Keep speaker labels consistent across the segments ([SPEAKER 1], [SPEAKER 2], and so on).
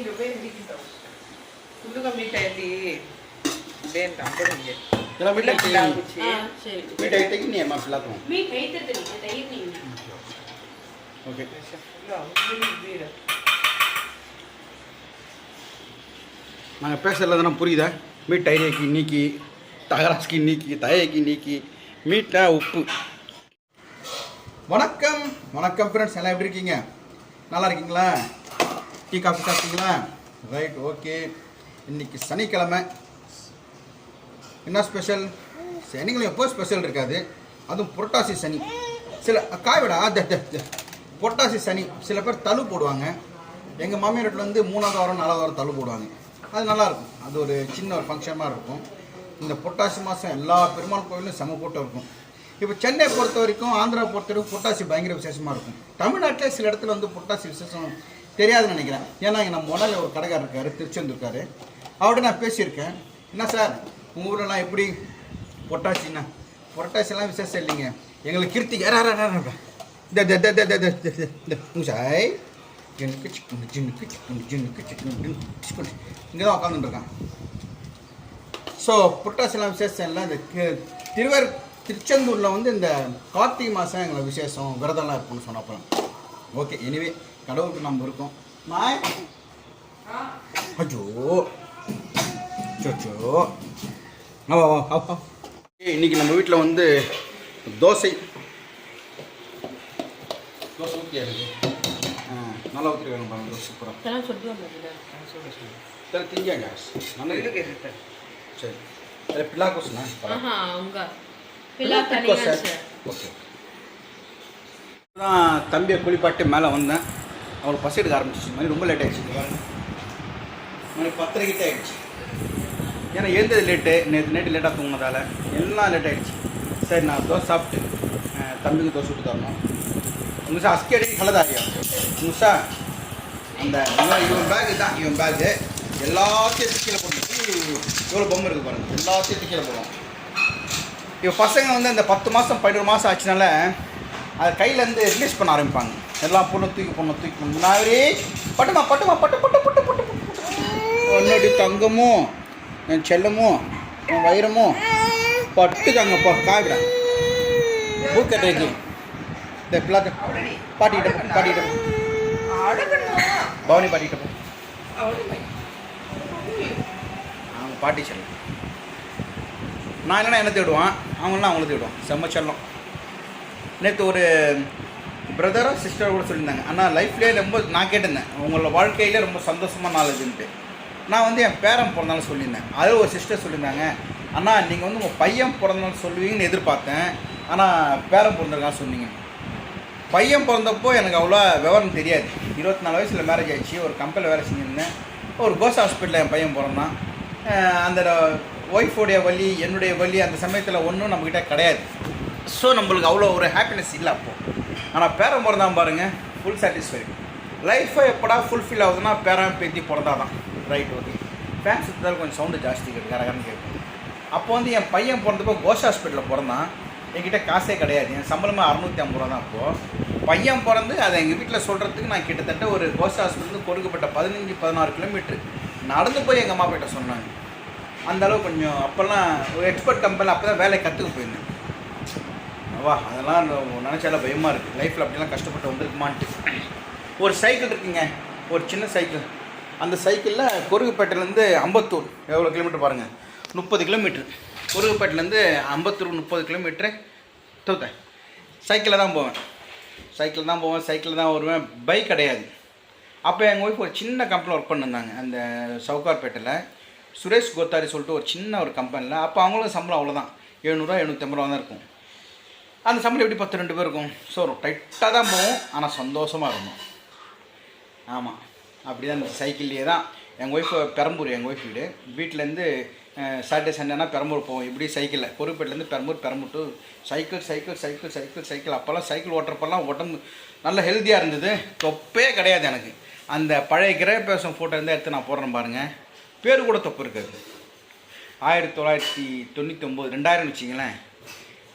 [SPEAKER 1] நாங்கள் பேசுகிறது புரியுதா
[SPEAKER 2] மீட் டைரியாக்கி நீக்கி தகராஸ்கி நீக்கி தயாக்கி நீக்கி மீட்டா உப்பு வணக்கம் வணக்கம் ஃப்ரெண்ட்ஸ் எல்லாம் எப்படி இருக்கீங்க நல்லா இருக்கீங்களா டீ காஃபி சாப்பிட்டீங்களா ரைட் ஓகே இன்னைக்கு சனிக்கிழமை என்ன ஸ்பெஷல் சனிக்கிழமை எப்போ ஸ்பெஷல் இருக்காது அதுவும் புரட்டாசி சனி சில காய்விடா புரட்டாசி சனி சில பேர் தள்ளு போடுவாங்க எங்கள் மாமியார் வீட்டில் வந்து மூணாவது வாரம் நாலாவது வாரம் தள்ளு போடுவாங்க அது நல்லாயிருக்கும் அது ஒரு சின்ன ஒரு ஃபங்க்ஷனாக இருக்கும் இந்த புரட்டாசி மாதம் எல்லா பெருமாள் கோயிலும் செம கூட்டம் இருக்கும் இப்போ சென்னை பொறுத்த வரைக்கும் ஆந்திரா பொறுத்த வரைக்கும் புரட்டாசி பயங்கர விசேஷமாக இருக்கும் தமிழ்நாட்டில் சில இடத்துல வந்து புரட்டாசி விசேஷம் தெரியாதுன்னு நினைக்கிறேன் ஏன்னா நம்ம முன்னாடி ஒரு கடைக்காரர் இருக்கார் திருச்செந்தூர்க்காரு அவர்கிட்ட நான் பேசியிருக்கேன் என்ன சார் உங்கள் நான் எப்படி பொட்டாசின்னா பொட்டாசியெல்லாம் விசேஷம் இல்லைங்க எங்களுக்கு கிருத்திக் சாய் எனக்கு சிக்கன் ஜின்னுக்கு சிக்கன் ஜின்னுக்கு சிக்கன் சிக்கன் இங்கே தான் உட்காந்துட்டுருக்கான் ஸோ புரட்டாசிலாம் விசேஷம் இல்லை இந்த திருவர் திருச்செந்தூரில் வந்து இந்த கார்த்திகை மாதம் எங்களை விசேஷம் விரதம்லாம் இருக்குன்னு சொன்னப்போ ஓகே எனிவே கடவுளுக்கு நம்ம இருக்கோம் அச்சோ இன்னைக்கு நம்ம வீட்டில் வந்து தோசை தோசை ஊற்றியா நல்லா சரி ஓகே தம்பியை குளிப்பாட்டு மேலே வந்தேன் அவங்களுக்கு பஸ் எடுக்க ஆரம்பிச்சிச்சு மாதிரி ரொம்ப லேட் ஆகிடுச்சு மணி பத்தரை கிட்டே ஆகிடுச்சு ஏன்னா எழுந்தது லேட்டு நேற்று நைட்டு லேட்டாக தூங்கினதால எல்லாம் லேட் ஆகிடுச்சு சரி நான் தோசை சாப்பிட்டு தம்பிக்கு தோசை விட்டு தரணும் முசா அஸ்கி அடி கலதாரியா முசா அந்த இவன் பேக்கு தான் இவன் பேக்கு எல்லாத்தையும் கீழே போட்டு எவ்வளோ பொம்மை இருக்குது பாருங்கள் எல்லாத்தையும் கீழே போடுவோம் இப்போ பசங்க வந்து அந்த பத்து மாதம் பதினோரு மாதம் ஆச்சுனால அதை கையிலேருந்து ரிலீஸ் பண்ண ஆரம்பிப்பாங்க எல்லாம் பொண்ணு தூக்கி பொண்ணு தூக்கி பொண்ணு பட்டுமா பட்டுமா பட்டு பட்டு பட்டு பட்டு உன்னோட தங்கமும் என் செல்லமும் என் வைரமும் பட்டுக்காங்க பா காவிடா பூக்க டேக்கு இந்த பிள்ளை பாட்டிக்கிட்ட பாட்டிக்கிட்ட பவனி பாட்டிக்கிட்ட அவங்க பாட்டி செல்லம் நான் என்னென்னா என்ன தேடுவான் அவங்களாம் அவங்கள தேடுவான் செம்ம செல்லம் நேற்று ஒரு பிரதரும் சிஸ்டர் கூட சொல்லியிருந்தாங்க ஆனால் லைஃப்லேயே ரொம்ப நான் கேட்டிருந்தேன் உங்களோட வாழ்க்கையிலே ரொம்ப சந்தோஷமாக நாள் நான் வந்து என் பேரன் பிறந்தாலும் சொல்லியிருந்தேன் அது ஒரு சிஸ்டர் சொல்லியிருந்தாங்க ஆனால் நீங்கள் வந்து உங்கள் பையன் பிறந்தாலும் சொல்லுவீங்கன்னு எதிர்பார்த்தேன் ஆனால் பேரன் பிறந்திருக்கா சொன்னீங்க பையன் பிறந்தப்போ எனக்கு அவ்வளோ விவரம் தெரியாது இருபத்தி நாலு வயசில் மேரேஜ் ஆகிடுச்சி ஒரு கம்பெனியில் வேலை செஞ்சுருந்தேன் ஒரு கோஸ் ஹாஸ்பிட்டலில் என் பையன் பிறந்தான் அந்த ஒய்ஃபோடைய வழி என்னுடைய வழி அந்த சமயத்தில் ஒன்றும் நம்மக்கிட்ட கிடையாது ஸோ நம்மளுக்கு அவ்வளோ ஒரு ஹாப்பினஸ் இல்லை அப்போது ஆனால் பேரன் பிறந்தான் பாருங்கள் ஃபுல் சாட்டிஸ்ஃபை லைஃபை எப்படா ஃபுல்ஃபில் ஆகுதுன்னா பேரன் பேத்தி பிறந்தாதான் ரைட் ஓகே ஃபேன்ஸ் இருந்தாலும் கொஞ்சம் சவுண்டு ஜாஸ்தி கிடைக்கும் கரகன்னு கேட்கும் அப்போ வந்து என் பையன் பிறந்தப்போ கோஷ் ஹாஸ்பிட்டலில் பிறந்தான் என்கிட்ட காசே கிடையாது என் சம்பளமாக அறநூற்றி ஐம்பது ரூபா தான் அப்போது பையன் பிறந்து அதை எங்கள் வீட்டில் சொல்கிறதுக்கு நான் கிட்டத்தட்ட ஒரு கோஷ் ஹாஸ்பிட்டலுக்கு கொடுக்கப்பட்ட பதினஞ்சு பதினாறு கிலோமீட்ரு நடந்து போய் எங்கள் அம்மா கிட்ட சொன்னாங்க அந்த கொஞ்சம் அப்போல்லாம் ஒரு எக்ஸ்பர்ட் கம்பெனியில் அப்போ தான் வேலையை கற்றுக்க போயிருந்தேன் வா அதெல்லாம் நினச்சால பயமாக இருக்குது லைஃப்பில் அப்படிலாம் கஷ்டப்பட்டு வந்திருக்குமான்ட்டு ஒரு சைக்கிள் இருக்குங்க ஒரு சின்ன சைக்கிள் அந்த சைக்கிளில் கொருகுப்பேட்டையிலேருந்து அம்பத்தூர் எவ்வளோ கிலோமீட்டர் பாருங்கள் முப்பது கிலோமீட்ரு கொருகுப்பேட்டிலேருந்து அம்பத்தூர் முப்பது கிலோமீட்ரு தூத்தேன் சைக்கிளில் தான் போவேன் சைக்கிள் தான் போவேன் சைக்கிளில் தான் வருவேன் பைக் கிடையாது அப்போ எங்கள் ஒய்ஃப் ஒரு சின்ன கம்பெனியில் ஒர்க் பண்ணிருந்தாங்க அந்த சவுகார்பேட்டையில் சுரேஷ் கோத்தாரி சொல்லிட்டு ஒரு சின்ன ஒரு கம்பெனியில் அப்போ அவங்களும் சம்பளம் அவ்வளோதான் எழுநூறுவா எழுநூற்றம்பது ரூபா தான் இருக்கும் அந்த சம்பளம் எப்படி பத்து ரெண்டு பேர் இருக்கும் ஸோ டைட்டாக தான் போகும் ஆனால் சந்தோஷமாக இருக்கும் ஆமாம் அப்படி தான் இந்த சைக்கிள்லேயே தான் எங்கள் ஒய்ஃப் பெரம்பூர் எங்கள் ஒய்ஃப் வீடு வீட்டிலேருந்து சாட்டர்டே சண்டேனா பெரம்பூர் போவோம் இப்படி சைக்கிளில் பொறுப்பேட்லேருந்து Perambur Perambur cycle cycle cycle cycle cycle அப்போல்லாம் சைக்கிள் ஓட்டுறப்பெல்லாம் உடம்பு நல்லா ஹெல்த்தியாக இருந்தது தொப்பே கிடையாது எனக்கு அந்த பழைய கிரக பேசும் ஃபோட்டோ இருந்தால் எடுத்து நான் போடுறேன் பாருங்கள் பேர் கூட தொப்பு இருக்காது ஆயிரத்தி தொள்ளாயிரத்தி தொண்ணூற்றி ஒம்பது ரெண்டாயிரம் வச்சிங்களேன்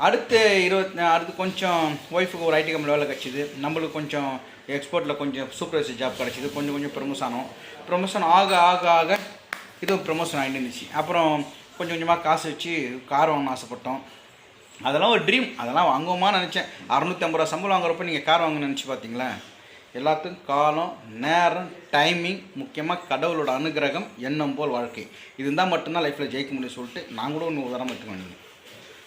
[SPEAKER 2] அடுத்து இருபத்தி அடுத்து கொஞ்சம் ஒய்ஃபுக்கு ஒரு ஐடி கம்பெனியில் வேலை கிடச்சிது நம்மளுக்கு கொஞ்சம் எக்ஸ்போர்ட்டில் கொஞ்சம் சூப்பர்வைசர் ஜாப் கிடச்சிது கொஞ்சம் கொஞ்சம் ப்ரொமோஷன் ஆகும் ப்ரொமோஷன் ஆக ஆக ஆக இதுவும் ப்ரொமோஷன் ஆகிட்டு இருந்துச்சு அப்புறம் கொஞ்சம் கொஞ்சமாக காசு வச்சு கார் வாங்கணும் ஆசைப்பட்டோம் அதெல்லாம் ஒரு ட்ரீம் அதெல்லாம் வாங்குவோமான்னு நினச்சேன் அறநூற்றம்பது ரூபா சம்பளம் வாங்குறப்ப நீங்கள் கார் வாங்கணும்னு நினச்சி பார்த்தீங்களா எல்லாத்துக்கும் காலம் நேரம் டைமிங் முக்கியமாக கடவுளோட அனுகிரகம் எண்ணம் போல் வாழ்க்கை இருந்தால் மட்டும்தான் லைஃப்பில் ஜெயிக்க முடியும் சொல்லிட்டு நாங்களும் ஒன்று உதாரணம் எடுத்துக்கணும்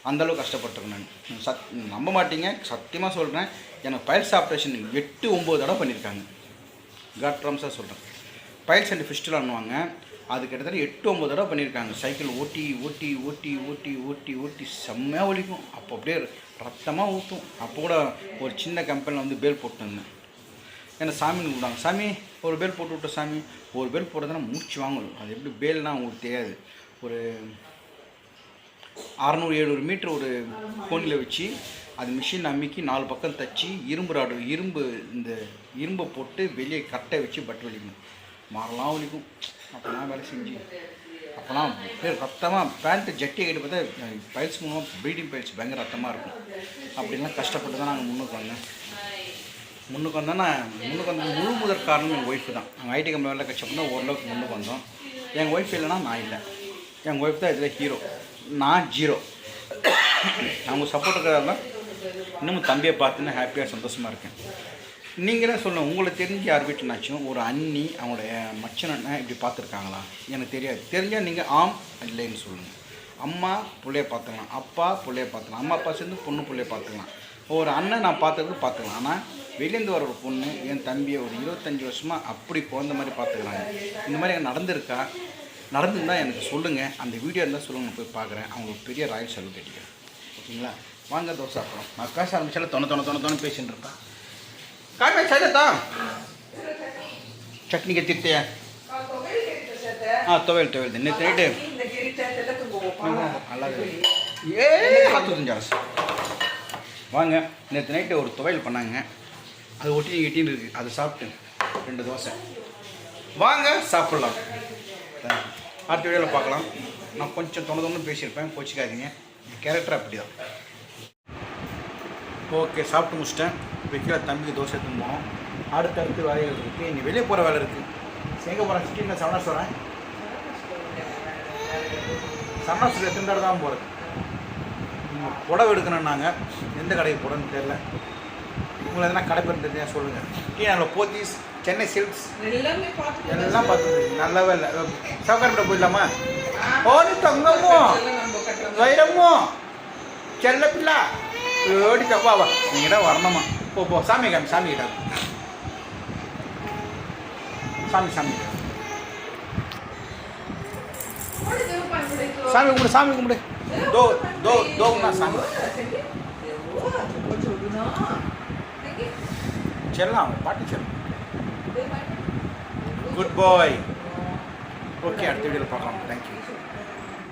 [SPEAKER 2] அந்தளவு கஷ்டப்பட்டுருக்கேன் நான் சத் நம்ப மாட்டீங்க சத்தியமாக சொல்கிறேன் எனக்கு பைல்ஸ் ஆப்ரேஷன் எட்டு ஒம்பது தடவை பண்ணியிருக்காங்க காட்ராம்ஸாக சொல்கிறேன் பைல்ஸ் அண்ட் அண்ணுவாங்க அது கிட்டத்தட்ட எட்டு ஒம்பது தடவை பண்ணியிருக்காங்க சைக்கிள் ஓட்டி ஓட்டி ஓட்டி ஓட்டி ஓட்டி ஓட்டி செம்மையாக ஒழிக்கும் அப்போ அப்படியே ரத்தமாக ஊற்றும் அப்போ கூட ஒரு சின்ன கம்பெனியில் வந்து பேல் போட்டு வந்தேன் ஏன்னா சாமின்னு விடுவாங்க சாமி ஒரு பேல் போட்டு விட்ட சாமி ஒரு பேல் போடுறதுனா மூச்சு வாங்கணும் அது எப்படி பேல்னால் அவங்களுக்கு தெரியாது ஒரு அறநூறு எழுநூறு மீட்ரு ஒரு கோணியில் வச்சு அது மிஷின் அமைக்கி நாலு பக்கம் தச்சு இரும்பு ராடு இரும்பு இந்த இரும்பை போட்டு வெளியே கட்டை வச்சு பட் வலிக்கணும் மாறலாம் வலிக்கும் அப்போலாம் வேலை செஞ்சு அப்போலாம் ரத்தமாக பேண்ட்டு ஜட்டி ஆகிட்டு பார்த்தா பைல்ஸ் மூலமாக ப்ரீடிங் பயிற்சி பயங்கர ரத்தமாக இருக்கும் அப்படின்லாம் கஷ்டப்பட்டு தான் நாங்கள் முன்னுக்கு வந்தேன் முன்னுக்கு வந்தோன்னா முன்னுக்கு வந்து முழு முதற் காரணம் எங்கள் ஒய்ஃபு தான் நாங்கள் ஐடி கம்பெனி வேலை கஷ்டப்பட்டு ஓரளவுக்கு முன்னுக்கு வந்தோம் எங்கள் ஒய்ஃப் இல்லைன்னா நான் இல்லை எங்கள் ஒய்ஃப் தான் இதில் ஹீரோ நான் ஜீரோ அவங்க சப்போர்ட் இருக்கிறதால தான் இன்னமும் தம்பியை பார்த்துன்னு ஹாப்பியாக சந்தோஷமாக இருக்கேன் நீங்களே சொல்லுங்கள் உங்களை தெரிஞ்சு யார் வீட்டில்னாச்சும் ஒரு அண்ணி அவங்களுடைய மச்சனை இப்படி பார்த்துருக்காங்களா எனக்கு தெரியாது தெரிஞ்சால் நீங்கள் ஆம் இல்லைன்னு சொல்லுங்கள் அம்மா பிள்ளைய பார்த்துக்கலாம் அப்பா பிள்ளைய பார்த்துக்கலாம் அம்மா அப்பா சேர்ந்து பொண்ணு பிள்ளைய பார்த்துக்கலாம் ஒரு அண்ணன் நான் பார்த்தது பார்த்துக்கலாம் ஆனால் வெளியேந்து வர ஒரு பொண்ணு என் தம்பியை ஒரு இருபத்தஞ்சி வருஷமாக அப்படி குழந்த மாதிரி பார்த்துக்கிறாங்க இந்த மாதிரி நடந்திருக்கா நடந்துருந்தால் எனக்கு சொல்லுங்கள் அந்த வீடியோ இருந்தால் சொல்லுங்கள் போய் பார்க்குறேன் அவங்களுக்கு பெரிய ராயல் செலவு கேட்டுக்கிறேன் ஓகேங்களா வாங்க தோசை அப்புறம் நான் காசு ஆரம்பிச்சால தொண தொண தொண தொண பேசின்னு இருப்பேன் சட்னி சைதத்தா ஆ துவையல் துவையல் நேற்று நைட்டு நல்லா வாங்க நேற்று நைட்டு ஒரு துவையல் பண்ணாங்க அது ஒட்டியும் எட்டின்னு இருக்குது அதை சாப்பிட்டு ரெண்டு தோசை வாங்க சாப்பிட்லாம் தேங்க்யூ அடுத்த வீடியோவில் பார்க்கலாம் நான் கொஞ்சம் தொண்ணூத்தொன்று பேசியிருப்பேன் கோச்சிக்காதீங்க கேரக்டர் அப்படி தான் ஓகே சாப்பிட்டு முடிச்சிட்டேன் வைக்கிற தம்பிக்கு தோசை எடுத்துன்னு அடுத்தடுத்து அடுத்து வேலைகள் இருக்குது இன்னைக்கு வெளியே போகிற வேலை இருக்குது எங்கே போகிறேன் சிட்டி நான் செவனாஸ் வரேன் செவனாஸ் எத்தனை தான் போகிறது புடவை எடுக்கணும்னாங்க எந்த கடைக்கு போகிறேன்னு தெரில உங்களுக்கு எதனா கடை பண்ணுறது ஏன் சொல்லுங்கள் ஏன் அதில் போத்தீஸ் சென்னை சில்க்ஸ் எல்லாமே எல்லாம் பார்த்து நல்லாவே இல்லை சவுக்காரப்பட்ட போயிடலாமா ஓடி தங்கமோ வைரமோ செல்ல பிள்ளா ஓடி தப்பா வா நீங்கள் வரணுமா போ போ சாமி காமி சாமி கிட்ட சாமி சாமி சாமி கும்பிடு சாமி கும்பிடு தோ தோ தோ சாமி செல்லாம் பாட்டு செல்லம் குட் பாய் ஓகே அடுத்த வீடியோவில் பார்க்கலாம் தேங்க்யூ